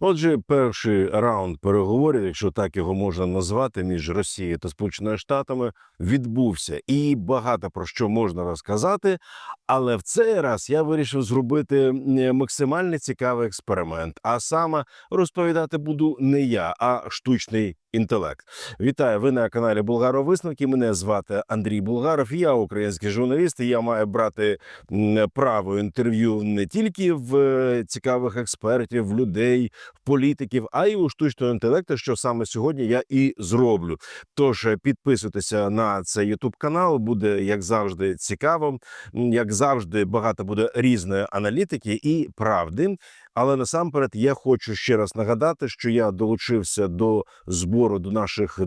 Отже, перший раунд переговорів, якщо так його можна назвати, між Росією та Сполученими Штатами відбувся, і багато про що можна розказати. Але в цей раз я вирішив зробити максимально цікавий експеримент. А саме розповідати буду не я, а штучний інтелект. Вітаю! Ви на каналі Булгаро Висновки. Мене звати Андрій Булгаров. Я український журналіст. Я маю брати право інтерв'ю не тільки в е, цікавих експертів, в людей, в політиків, а й у штучного інтелекту, що саме сьогодні я і зроблю. Тож е, підписуйтеся на цей Ютуб канал. Буде як завжди цікаво. Як завжди, багато буде різної аналітики і правди. Але насамперед я хочу ще раз нагадати, що я долучився до збору до наших е,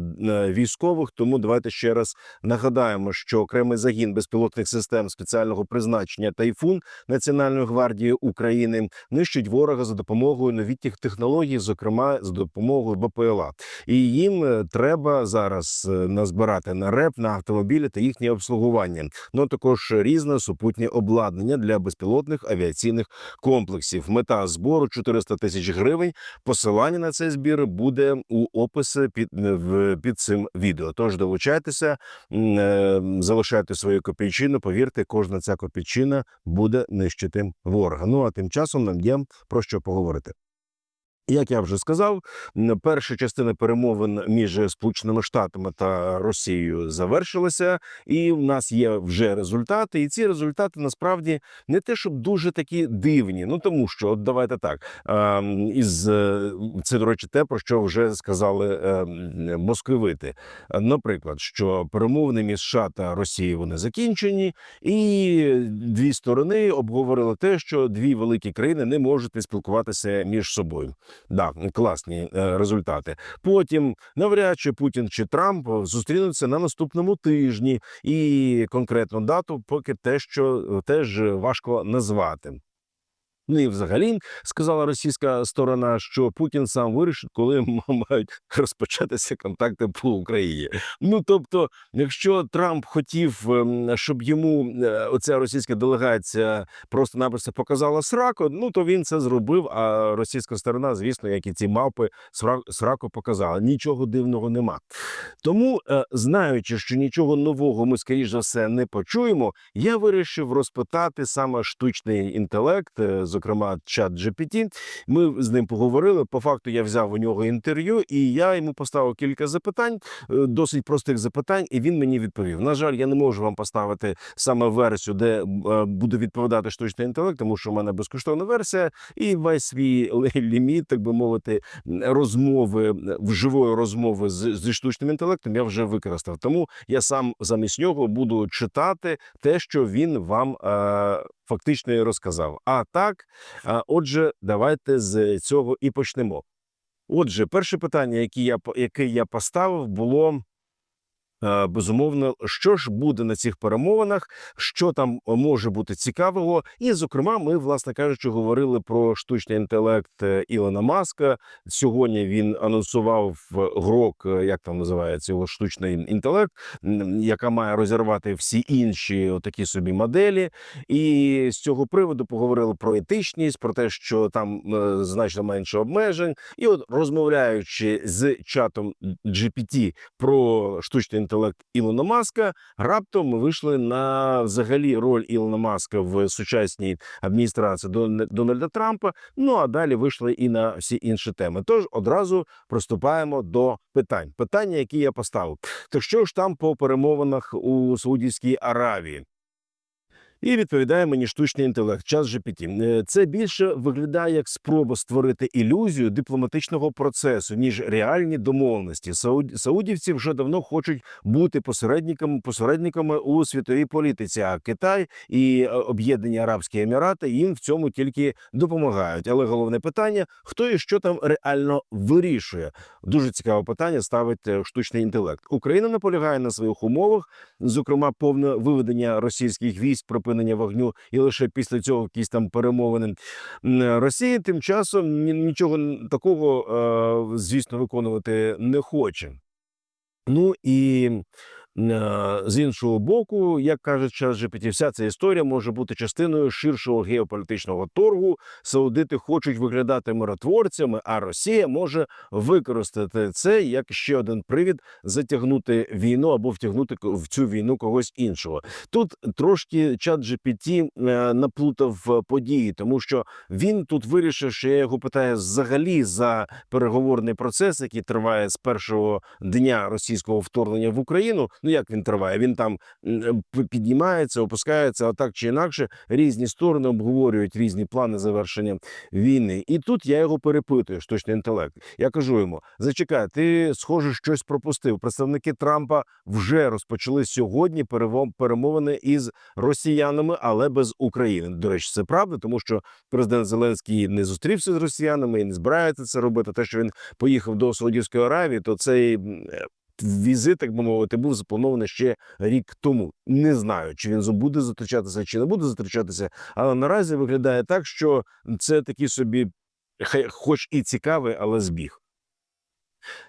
військових. Тому давайте ще раз нагадаємо, що окремий загін безпілотних систем спеціального призначення Тайфун Національної гвардії України нищить ворога за допомогою новітніх технологій, зокрема за допомогою БПЛА. І їм е, треба зараз е, назбирати на РЕП, на автомобілі та їхнє обслугування. Ну також різне супутнє обладнання для безпілотних авіаційних комплексів. Мета збору 400 тисяч гривень. Посилання на цей збір буде у описі під, під цим відео. Тож долучайтеся, е, залишайте свою копійчину. Повірте, кожна ця копійчина буде нищити ворога. Ну а тим часом нам є про що поговорити. Як я вже сказав, перша частина перемовин між Сполученими Штатами та Росією завершилася, і в нас є вже результати. І ці результати насправді не те, щоб дуже такі дивні. Ну тому що от давайте так. Із е, це до речі, те про що вже сказали ем, московити. Е, Наприклад, що перемовини між США та Росією вони закінчені, і дві сторони обговорили те, що дві великі країни не можуть спілкуватися між собою. Да, класні е, результати. Потім навряд чи Путін чи Трамп зустрінуться на наступному тижні, і конкретну дату поки те, що е, теж важко назвати. Ну і взагалі сказала російська сторона, що Путін сам вирішить, коли мають розпочатися контакти по Україні. Ну тобто, якщо Трамп хотів, ем, щоб йому е, оця російська делегація просто-напросто показала сраку, ну то він це зробив. А російська сторона, звісно, як і ці мавпи, сра- сраку показала. Нічого дивного нема. Тому, е, знаючи, що нічого нового ми, скоріш за все, не почуємо, я вирішив розпитати саме штучний інтелект, е, зокрема чат GPT. Ми з ним поговорили. По факту я взяв у нього інтерв'ю, і я йому поставив кілька запитань, е, досить простих запитань, і він мені відповів. На жаль, я не можу вам поставити саме версію, де е, буде відповідати штучний інтелект, тому що в мене безкоштовна версія, і весь свій ліміт, так би мовити, розмови вживої розмови з, зі штучним інтелектом я вже використав. Тому я сам замість нього буду читати те, що він вам е, фактично і розказав. А так, отже, давайте з цього і почнемо. Отже, перше питання, яке я яке я поставив, було. Е, Безумовно, що ж буде на цих перемовинах, що там може бути цікавого, і зокрема, ми, власне кажучи, говорили про штучний інтелект е, Ілона Маска. Сьогодні він анонсував грок, е, як там називається його штучний інтелект, яка має розірвати всі інші такі собі моделі. І з цього приводу поговорили про етичність, про те, що там значно менше обмежень. І от розмовляючи з чатом GPT про штучний інтелект Ілона Маска, раптом ми вийшли на взагалі роль Ілона Маска в сучасній адміністрації Дон- Дональда Трампа. Ну а далі вийшли і на всі інші теми. Тож одразу приступаємо до питань. Питання, які я поставив. То що ж там по перемовинах у Саудівській Аравії? І відповідає мені штучний інтелект, час GPT. Е, Це більше виглядає як спроба створити ілюзію дипломатичного процесу, ніж реальні домовленості. Сауд- Саудівці вже давно хочуть бути посередниками, посередниками у світовій політиці. А Китай і е, Об'єднані Арабські Емірати їм в цьому тільки допомагають. Але головне питання: хто і що там реально вирішує? Дуже цікаве питання ставить е, штучний інтелект. Україна наполягає на своїх умовах, зокрема повне виведення російських військ, припинення вогню, і лише після цього якісь там перемовини. Росія тим часом нічого такого, е, звісно, виконувати не хоче. Ну і З іншого боку, як каже час GPT, вся ця історія може бути частиною ширшого геополітичного торгу. Саудити хочуть виглядати миротворцями, а Росія може використати це як ще один привід затягнути війну або втягнути в цю війну когось іншого. Тут трошки чат GPT е, наплутав події, тому що він тут вирішив, що я його питаю взагалі за переговорний процес, який триває з першого дня російського вторгнення в Україну. Ну як він триває? Він там піднімається, опускається, а так чи інакше різні сторони обговорюють різні плани завершення війни. І тут я його перепитую, штучний інтелект. Я кажу йому: зачекай, ти схоже щось пропустив. Представники Трампа вже розпочали сьогодні перемовини із росіянами, але без України. До речі, це правда, тому що президент Зеленський не зустрівся з росіянами і не збирається це робити. Те, що він поїхав до Саудівської Аравії, то цей візит, так би мовити, був запланований ще рік тому. Не знаю, чи він буде зустрічатися, чи не буде зустрічатися, але наразі виглядає так, що це такий собі, хоч і цікавий, але збіг.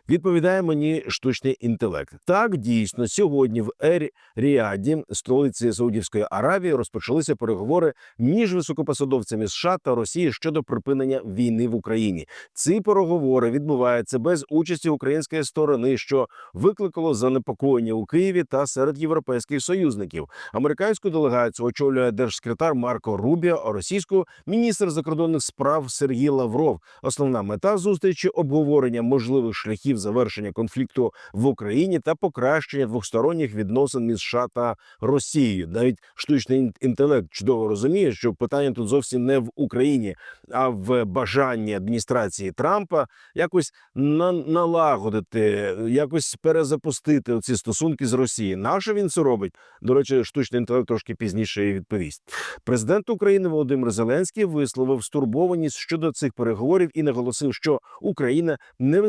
Відповідає мені штучний інтелект. Так, дійсно, сьогодні в Ері Ріаді, столиці Саудівської Аравії, розпочалися переговори між високопосадовцями США та Росії щодо припинення війни в Україні. Ці переговори відбуваються без участі української сторони, що викликало занепокоєння у Києві та серед європейських союзників. Американську делегацію очолює держсекретар Марко Рубіо, а російську міністр закордонних справ Сергій Лавров. Основна мета зустрічі обговорення можливих шляхів завершення конфлікту в Україні та покращення двосторонніх відносин між США та Росією. Навіть штучний інтелект чудово розуміє, що питання тут зовсім не в Україні, а в бажанні адміністрації Трампа якось на- налагодити, якось перезапустити ці стосунки з Росією. Нащо він це робить? До речі, штучний інтелект трошки пізніше і відповість. Президент України Володимир Зеленський висловив стурбованість щодо цих переговорів і наголосив, що Україна не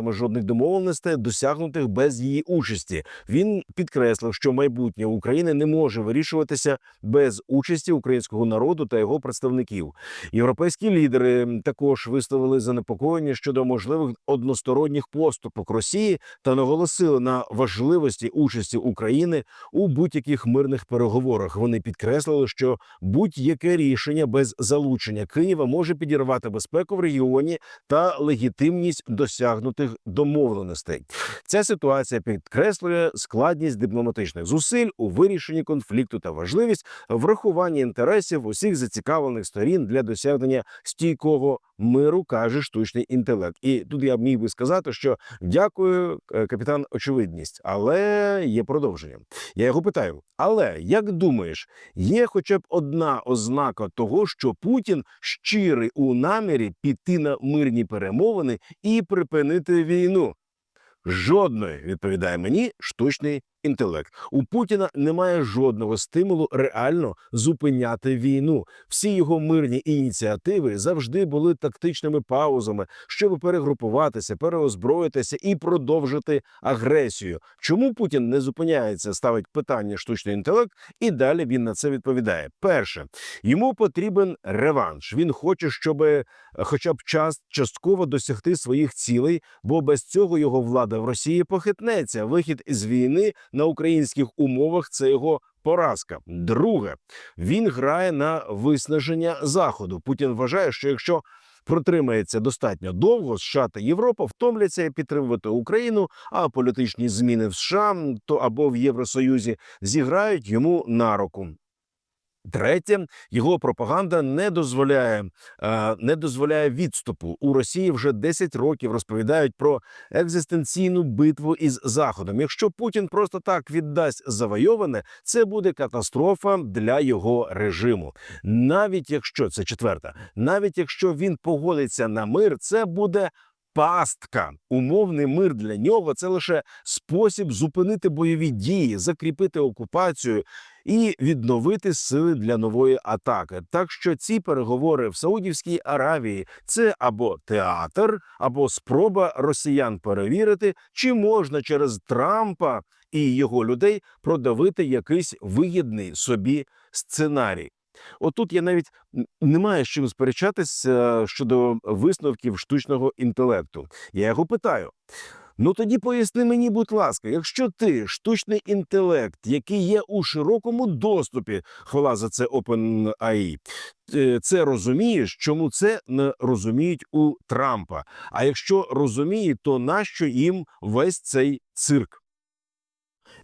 визнаватиме жодних домовленостей, досягнутих без її участі. Він підкреслив, що майбутнє України не може вирішуватися без участі українського народу та його представників. Європейські лідери також висловили занепокоєння щодо можливих односторонніх поступок Росії та наголосили на важливості участі України у будь-яких мирних переговорах. Вони підкреслили, що будь-яке рішення без залучення Києва може підірвати безпеку в регіоні та легітимність досягнутих домовленостей. Ця ситуація підкреслює складність дипломатичних зусиль у вирішенні конфлікту та важливість врахування інтересів усіх зацікавлених сторін для досягнення стійкого миру, каже штучний інтелект. І тут я міг би сказати, що дякую, е, капітан, очевидність, але є продовження. Я його питаю: але як думаєш, є хоча б одна ознака того, що Путін щирий у намірі піти на мирні перемовини і припинити війну? Жодної відповідає мені штучний інтелект. У Путіна немає жодного стимулу реально зупиняти війну. Всі його мирні ініціативи завжди були тактичними паузами, щоб перегрупуватися, переозброїтися і продовжити агресію. Чому Путін не зупиняється? Ставить питання штучний інтелект, і далі він на це відповідає. Перше, йому потрібен реванш. Він хоче, щоб е, хоча б час частково досягти своїх цілей, бо без цього його влада в Росії похитнеться. Вихід із війни на українських умовах це його поразка. Друге, він грає на виснаження заходу. Путін вважає, що якщо протримається достатньо довго, США та Європа втомляться підтримувати Україну, а політичні зміни в США то або в Євросоюзі зіграють йому на руку. Третє, його пропаганда не дозволяє, е, не дозволяє відступу. У Росії вже 10 років розповідають про екзистенційну битву із Заходом. Якщо Путін просто так віддасть завойоване, це буде катастрофа для його режиму. Навіть якщо це четверта, навіть якщо він погодиться на мир, це буде. Пастка, умовний мир для нього це лише спосіб зупинити бойові дії, закріпити окупацію і відновити сили для нової атаки. Так що ці переговори в Саудівській Аравії це або театр, або спроба росіян перевірити, чи можна через Трампа і його людей продавити якийсь вигідний собі сценарій. Отут я навіть не маю з чим сперечатися щодо висновків штучного інтелекту. Я його питаю. Ну тоді поясни мені, будь ласка, якщо ти штучний інтелект, який є у широкому доступі, хвала за це OpenAI, е, це розумієш, чому це не розуміють у Трампа? А якщо розуміють, то нащо їм весь цей цирк?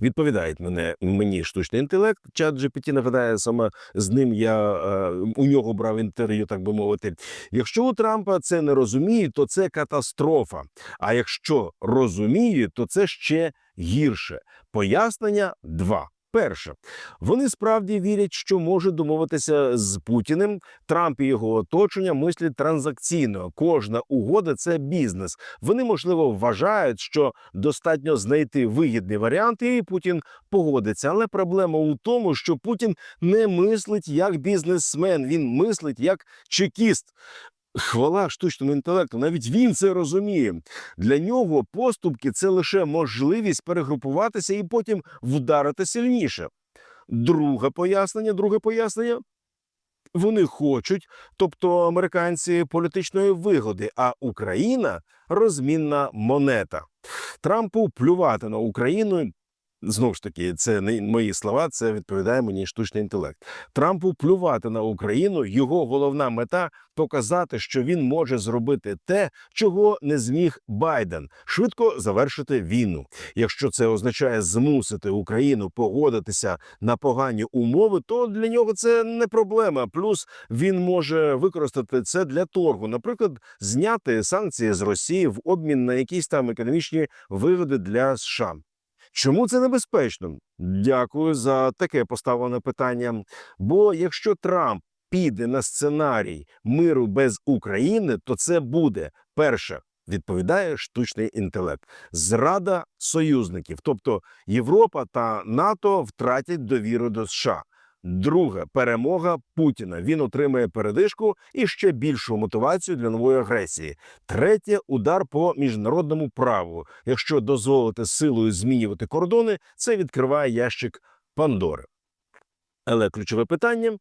Відповідають мене мені штучний інтелект. Чат GPT нагадає саме з ним. Я е, у нього брав інтерв'ю, так би мовити. Якщо у Трампа це не розуміє, то це катастрофа. А якщо розуміє, то це ще гірше. Пояснення два. Перше, вони справді вірять, що можуть домовитися з Путіним. Трамп і його оточення мислять транзакційно. Кожна угода це бізнес. Вони можливо вважають, що достатньо знайти вигідний варіант, і Путін погодиться. Але проблема у тому, що Путін не мислить як бізнесмен, він мислить як чекіст. Хвала штучному інтелекту, навіть він це розуміє. Для нього поступки це лише можливість перегрупуватися і потім вдарити сильніше. Друге пояснення, друге пояснення. Вони хочуть, тобто американці політичної вигоди, а Україна розмінна монета. Трампу плювати на Україну. Знову ж таки, це не мої слова, це відповідає мені штучний інтелект. Трампу плювати на Україну. Його головна мета показати, що він може зробити те, чого не зміг Байден швидко завершити війну. Якщо це означає змусити Україну погодитися на погані умови, то для нього це не проблема. Плюс він може використати це для торгу, наприклад, зняти санкції з Росії в обмін на якісь там економічні вигоди для США. Чому це небезпечно? Дякую за таке поставлене питання. Бо якщо Трамп піде на сценарій миру без України, то це буде перше. Відповідає штучний інтелект, зрада союзників, тобто Європа та НАТО втратять довіру до США. Друге перемога Путіна. Він отримає передишку і ще більшу мотивацію для нової агресії. Третє удар по міжнародному праву. Якщо дозволити силою змінювати кордони, це відкриває ящик Пандори. Але ключове питання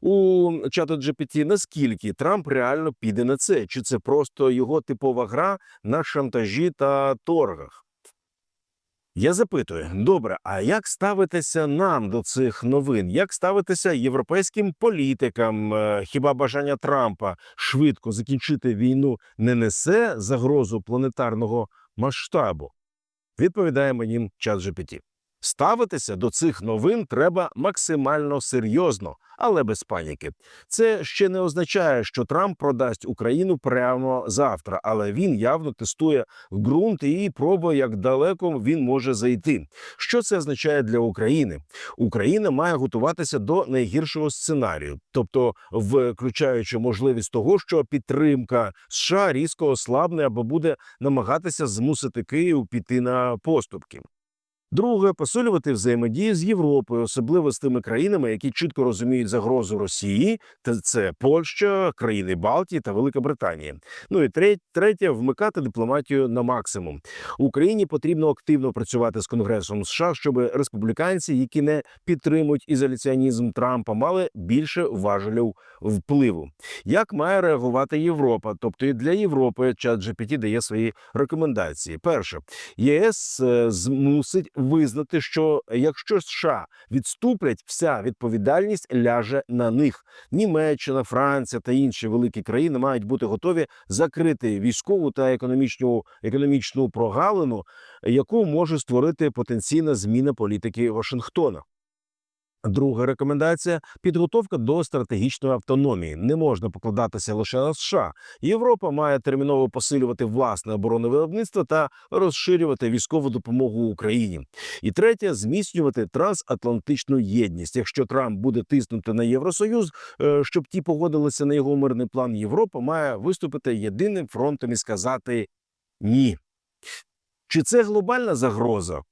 у чату GPT, наскільки Трамп реально піде на це? Чи це просто його типова гра на шантажі та торгах? Я запитую, добре, а як ставитися нам до цих новин? Як ставитися європейським політикам? Е, Хіба бажання Трампа швидко закінчити війну не несе загрозу планетарного масштабу? Відповідає мені чат GPT. Ставитися до цих новин треба максимально серйозно, але без паніки. Це ще не означає, що Трамп продасть Україну прямо завтра, але він явно тестує ґрунт і пробує, як далеко він може зайти. Що це означає для України? Україна має готуватися до найгіршого сценарію, тобто включаючи можливість того, що підтримка США різко ослабне або буде намагатися змусити Київ піти на поступки. Друге посилювати взаємодію з Європою, особливо з тими країнами, які чітко розуміють загрозу Росії, це Польща, країни Балтії та Велика Британія. Ну і третє вмикати дипломатію на максимум. Україні потрібно активно працювати з Конгресом США, щоб республіканці, які не підтримують ізоляціонізм Трампа, мали більше важелів впливу. Як має реагувати Європа? Тобто і для Європи чат GPT дає свої рекомендації. Перше, ЄС е, змусить визнати, що якщо США відступлять, вся відповідальність ляже на них. Німеччина, Франція та інші великі країни мають бути готові закрити військову та економічну економічну прогалину, яку може створити потенційна зміна політики Вашингтона. Друга рекомендація підготовка до стратегічної автономії. Не можна покладатися лише на США. Європа має терміново посилювати власне оборонне виробництво та розширювати військову допомогу Україні. І третє зміцнювати трансатлантичну єдність. Якщо Трамп буде тиснути на Євросоюз, е, щоб ті погодилися на його мирний план, Європа має виступити єдиним фронтом і сказати ні. Чи це глобальна загроза?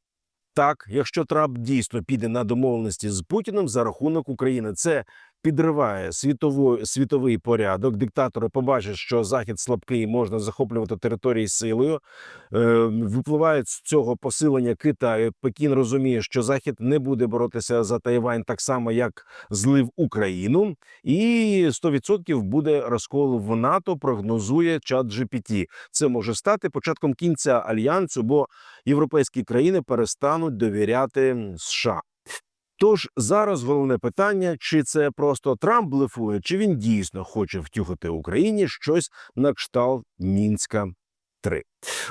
Так, якщо Трамп дійсно піде на домовленості з Путіним за рахунок України, це підриває світовий, світовий порядок. Диктатори побачать, що захід слабкий, можна захоплювати території силою. Е, випливає з цього посилення Китаю. Пекін розуміє, що захід не буде боротися за Тайвань так само, як злив Україну, і 100% буде розкол в НАТО. Прогнозує чат GPT. Це може стати початком кінця альянсу, бо європейські країни перестануть довіряти США. Тож зараз головне питання: чи це просто Трамп блефує, чи він дійсно хоче втюхати Україні щось на кшталт Мінська 3.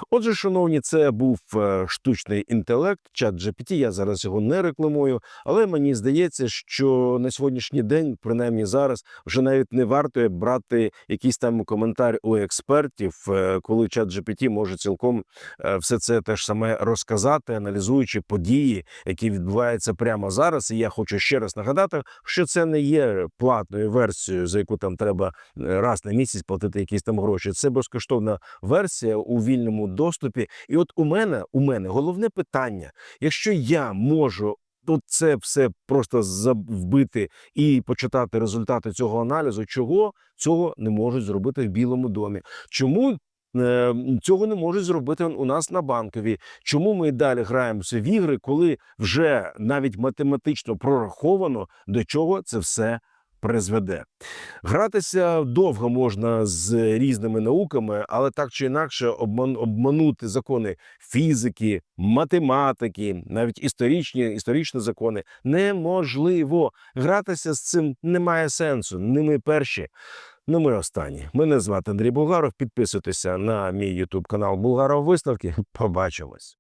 Отже, шановні, це був е, штучний інтелект, чат GPT. Я зараз його не рекламую, але мені здається, що на сьогоднішній день, принаймні зараз, вже навіть не варто брати якийсь там коментар у експертів, е, коли чат GPT може цілком е, все це теж саме розказати, аналізуючи події, які відбуваються прямо зараз. І я хочу ще раз нагадати, що це не є платною версією, за яку там треба раз на місяць платити якісь там гроші. Це безкоштовна версія у вільному доступі. І от у мене у мене головне питання: якщо я можу. Тут це все просто вбити і почитати результати цього аналізу, чого цього не можуть зробити в Білому домі? Чому е, цього не можуть зробити у нас на банковій? Чому ми далі граємося в ігри, коли вже навіть математично прораховано до чого це все призведе? Гратися довго можна з різними науками, але так чи інакше обман, обманути закони фізики, математики, навіть історичні історичні закони неможливо. Гратися з цим немає сенсу. Не ми перші. Ну, ми останні. Мене звати Андрій Булгаров. Підписуйтеся на мій Ютуб канал Булгаров Виставки. Побачимось.